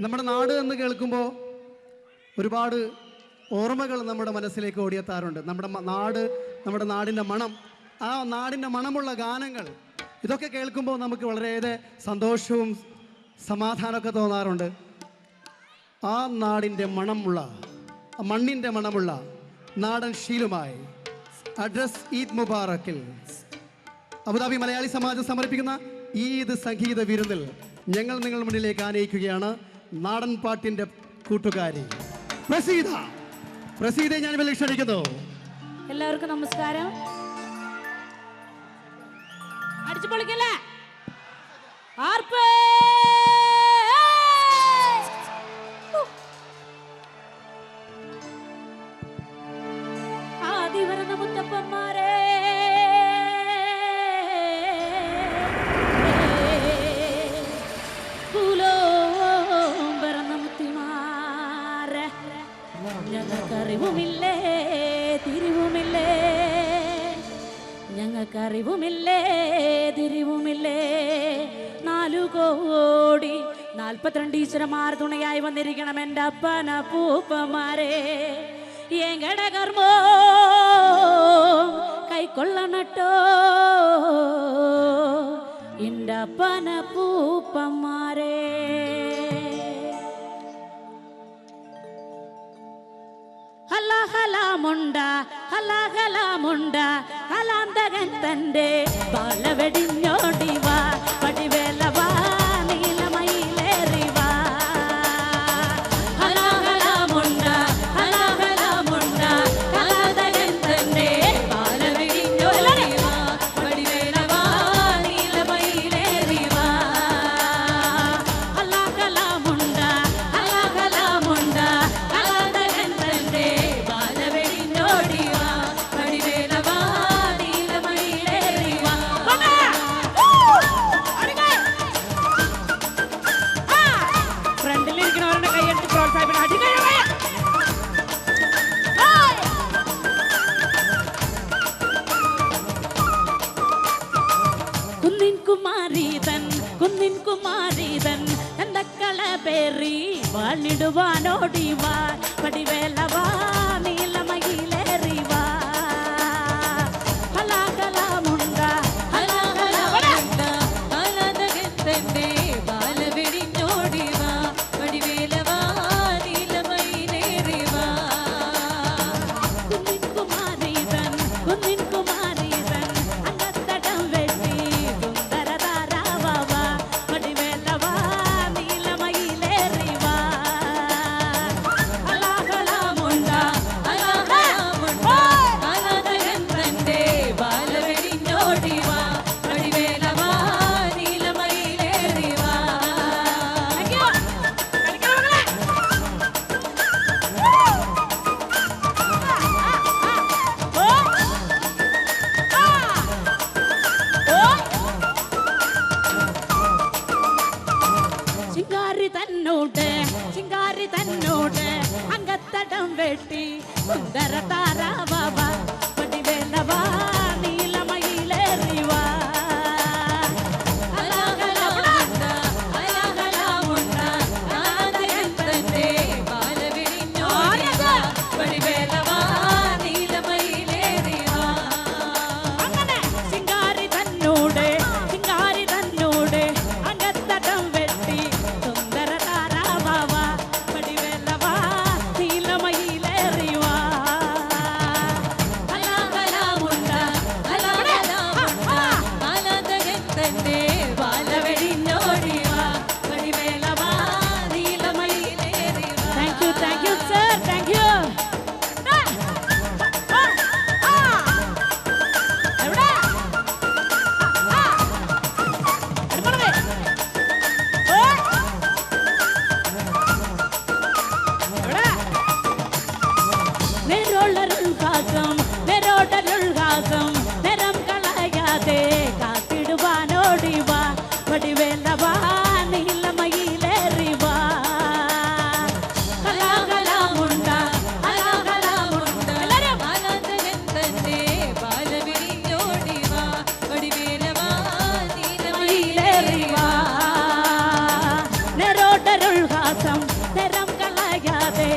നമ്മുടെ നാട് എന്ന് കേൾക്കുമ്പോൾ ഒരുപാട് ഓർമ്മകൾ നമ്മുടെ മനസ്സിലേക്ക് ഓടിയെത്താറുണ്ട്. നമ്മുടെ നാട് നമ്മുടെ നാടിന്റെ മണം ആ നാടിന്റെ മണമുള്ള ഗാനങ്ങൾ ഇതൊക്കെ കേൾക്കുമ്പോൾ നമുക്ക് വളരെയേറെ സന്തോഷവും സമാധാനമൊക്കെ തോന്നാറുണ്ട്. ആ നാടിന്റെ മണമുള്ള മണ്ണിന്റെ മണമുള്ള നാടൻ ശീലുമായി അഡ്രസ് ഈദ് മുബാറക്കിൽ അബുദാബി മലയാളി സമാജം സമർപ്പിക്കുന്ന ഈദ് സംഗീത വിരുന്നിൽ ഞങ്ങൾ നിങ്ങളുടെ മുന്നിലേക്ക് ആനയിക്കുകയാണ്. നാടൻ പാട്ടിന്റെ കൂട്ടുകാരി. പ്രസീത. പ്രസീതയെ ഞാൻ ഇവരെ ക്ഷണിക്കുന്നു. എല്ലാവർക്കും നമസ്കാരം. അടിച്ചു പൊളിക്കല്ലേ? ആർപ്പ്! ഞങ്ങൾക്കറിവുമില്ലേ തിരിവുമില്ലേ? നാലു കോടി നാൽപ്പത്തിരണ്ട് ഈശ്വരന്മാർ തുണയായി വന്നിരിക്കണം എന്റെ അപ്പന പൂപ്പമാരെ എങ്ങട കൈക്കൊള്ളണട്ടോ? എന്റെ അപ്പന പൂപ്പന്മാരെ. ഹല മുണ്ട ഹല ഹല മുണ്ട ഹലാന്തകൻ തന്റെ ബാലവെടിഞ്ഞോടി பேரி வாழிடுவானோடி வா படிவேலவா தன்னோட சிங்காரி தன்னோட அங்கத்தடம் வெட்டி சுந்தர தாரா பாபா படிவேலவா பாசம் நிறம் கலையாதே காத்திடுவான் ஓடிவா. வடிவேலவா நீலமயிலேறிவா. கலாகலாம் உண்டா அலாகலாம் உண்டா ஆனந்தே பாலவிழியோடிவா வடிவேலவா நீலமயிலேறிவா. நிரோடருள் காசம் நிறம் கலையாதே